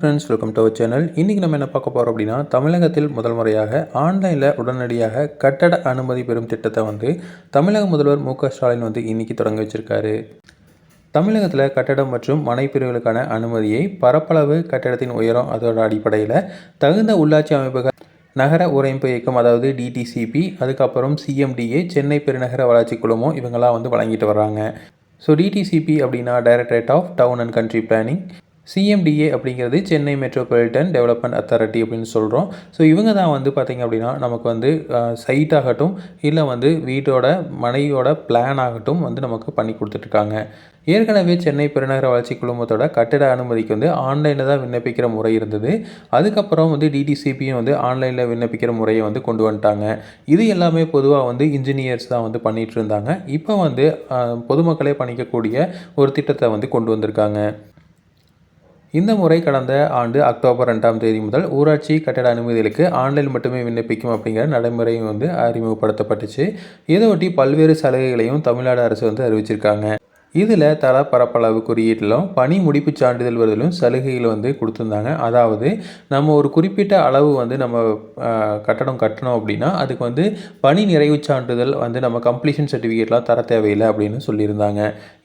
Friends welcome to our channel இன்றைக்கி நம்ம என்ன பார்க்க போகிறோம் அப்படின்னா தமிழகத்தில் முதல் முறையாக ஆன்லைனில் உடனடியாக கட்டட அனுமதி பெறும் திட்டத்தை வந்து தமிழக முதல்வர் மு ஸ்டாலின் வந்து இன்றைக்கி தொடங்கி வச்சுருக்காரு. தமிழகத்தில் கட்டடம் மற்றும் மனைப்பிரிவுகளுக்கான அனுமதியை பரப்பளவு கட்டடத்தின் உயரம் அதோட அடிப்படையில் தகுந்த உள்ளாட்சி அமைப்புகள் நகர உரைப்பு இயக்கம் அதாவது டிடிசிபி அதுக்கப்புறம் சிஎம்டிஏ சென்னை பெருநகர வளர்ச்சி குழுமம் இவங்கெல்லாம் வந்து வழங்கிட்டு வர்றாங்க. ஸோ டிடிசிபி அப்படின்னா directorate of town and country planning CMDA அப்படிங்கிறது சென்னை மெட்ரோபாலிட்டன் டெவலப்மெண்ட் அத்தாரிட்டி அப்படின்னு சொல்கிறோம் ஸோ இவங்க தான் வந்து பார்த்திங்க அப்படின்னா நமக்கு வந்து சைட் ஆகட்டும் இல்லை வந்து வீட்டோட மனைவியோட பிளான் ஆகட்டும் வந்து நமக்கு பண்ணி கொடுத்துட்ருக்காங்க. ஏற்கனவே சென்னை பெருநகர வளர்ச்சி குழுமத்தோட கட்டிட அனுமதிக்கு வந்து ஆன்லைனில் தான் விண்ணப்பிக்கிற முறை இருந்தது. அதுக்கப்புறம் வந்து டிடிசிபியும் வந்து ஆன்லைனில் விண்ணப்பிக்கிற முறையை வந்து கொண்டு வந்துட்டாங்க. இது எல்லாமே பொதுவாக வந்து இன்ஜினியர்ஸ் தான் வந்து பண்ணிகிட்டு இருந்தாங்க இப்போ வந்து பொதுமக்களே பண்ணிக்கக்கூடிய ஒரு திட்டத்தை வந்து கொண்டு வந்திருக்காங்க. இந்த முறை கடந்த ஆண்டு அக்டோபர் ரெண்டாம் தேதி முதல் ஊராட்சி கட்டட அனுமதிகளுக்கு ஆன்லைன் மட்டுமே விண்ணப்பிக்கும் அப்படிங்கிற நடைமுறையும் வந்து அறிமுகப்படுத்தப்பட்டுச்சு. இதையொட்டி பல்வேறு சலுகைகளையும் தமிழ்நாடு அரசு வந்து அறிவிச்சிருக்காங்க. இதில் தர பரப்பளவு குறியீட்டிலும் பணி முடிப்பு சான்றிதழ் வருதலும் சலுகைகள் வந்து கொடுத்துருந்தாங்க. அதாவது நம்ம ஒரு குறிப்பிட்ட அளவு வந்து நம்ம கட்டடம் கட்டணும் அப்படின்னா அதுக்கு வந்து பணி நிறைவு சான்றிதழ் வந்து நம்ம கம்ப்ளீஷன் சர்டிஃபிகேட்லாம் தர தேவையில்லை அப்படின்னு சொல்லியிருந்தாங்க.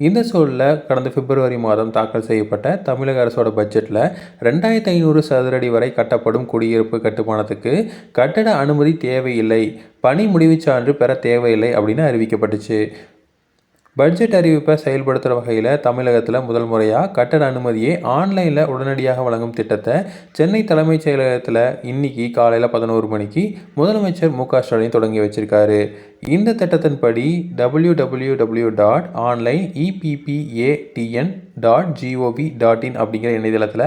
இந்த சூழலில் கடந்த பிப்ரவரி மாதம் தாக்கல் செய்யப்பட்ட தமிழக அரசோட பட்ஜெட்டில் ரெண்டாயிரத்தி ஐநூறு சதுரடி வரை கட்டப்படும் குடியிருப்பு கட்டுமானத்துக்கு கட்டட அனுமதி தேவையில்லை. பணி முடிவு சான்று பெற தேவையில்லை அப்படின்னு அறிவிக்கப்பட்டுச்சு. பட்ஜெட் அறிவிப்பை செயல்படுத்துகிற வகையில் தமிழகத்தில் முதல் முறையாக கட்டட அனுமதியை ஆன்லைனில் உடனடியாக வழங்கும் திட்டத்தை சென்னை தலைமைச் செயலகத்தில் இன்னைக்கு காலையில் பதினோரு மணிக்கு முதலமைச்சர் மு க ஸ்டாலின் தொடங்கி வச்சிருக்காரு. இந்த திட்டத்தின்படி W W W dot online EPPATN dot GOV dot in அப்படிங்கிற இணையதளத்தில்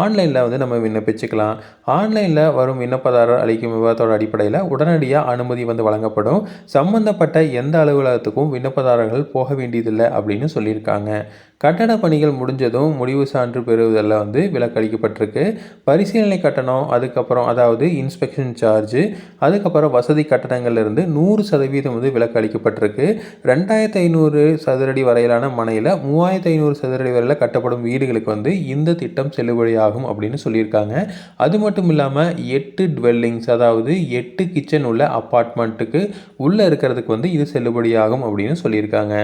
ஆன்லைனில் வந்து நம்ம விண்ணப்பிச்சுக்கலாம். ஆன்லைனில் வரும் விண்ணப்பதாரர் அளிக்கும் விவரத்தோட அடிப்படையில் உடனடியாக அனுமதி வந்து வழங்கப்படும். சம்பந்தப்பட்ட எந்த அலுவலகத்துக்கும் விண்ணப்பதாரர்கள் போக வேண்டியதில்லை அப்படின்னு சொல்லியிருக்காங்க. கட்டட பணிகள் முடிஞ்சதும் முடிவு சான்று பெறுவதில் வந்து விலக்களிக்கப்பட்டிருக்கு. பரிசீலனை கட்டணம் அதுக்கப்புறம் அதாவது இன்ஸ்பெக்ஷன் சார்ஜு அதுக்கப்புறம் வசதி கட்டணங்கள்லேருந்து நூறு சதவீதம் வந்து விலக்கு அளிக்கப்பட்டிருக்கு ரெண்டாயிரத்து ஐநூறு சதுரடி வரையிலான மனையில் மூவாயிரத்து ஐநூறு சதுரடி வரையில் கட்டப்படும் வீடுகளுக்கு வந்து இந்த திட்டம் செல்லுபடியாகும் அப்படின்னு சொல்லியிருக்காங்க. அது மட்டும் இல்லாமல் எட்டு டுவெல்லிங்ஸ் அதாவது எட்டு கிச்சன் உள்ள அப்பார்ட்மெண்ட்டுக்கு உள்ளே இருக்கிறதுக்கு வந்து இது செல்லுபடியாகும் அப்படின்னு சொல்லியிருக்காங்க.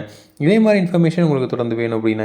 இதே மாதிரி இன்ஃபர்மேஷன் உங்களுக்கு தொடர்ந்து வேணும் அப்படின்னா